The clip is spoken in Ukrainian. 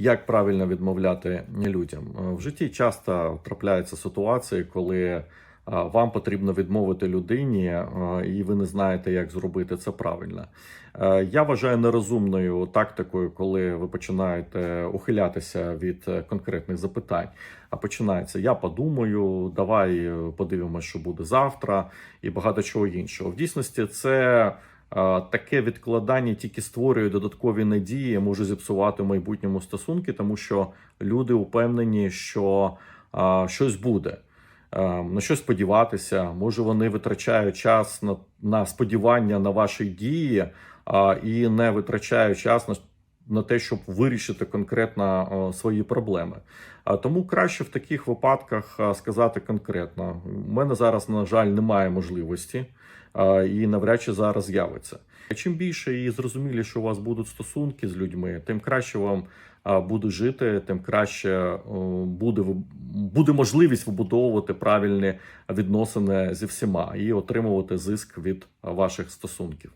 Як правильно відмовляти людям Е, в житті? Часто трапляються ситуації, коли е, вам потрібно відмовити людині, е, і ви не знаєте, як зробити це правильно. Я вважаю нерозумною тактикою, коли ви починаєте ухилятися від конкретних запитань. А починається: я подумаю, давай подивимося, що буде завтра, і багато чого іншого. В дійсності це. Таке відкладання тільки створює додаткові надії, може зіпсувати в майбутньому стосунки, тому що люди упевнені, що а, щось буде, а, на щось сподіватися. Може, вони витрачають час на, на сподівання на ваші дії а, і не витрачають час на, на те, щоб вирішити конкретно свої проблеми. Тому краще в таких випадках сказати конкретно: у мене зараз, на жаль, немає можливості і навряд чи зараз з'явиться. Чим більше і зрозуміліше у вас будуть стосунки з людьми, тим краще вам буде жити, тим краще буде буде можливість вибудовувати правильні відносини зі всіма і отримувати зиск від ваших стосунків.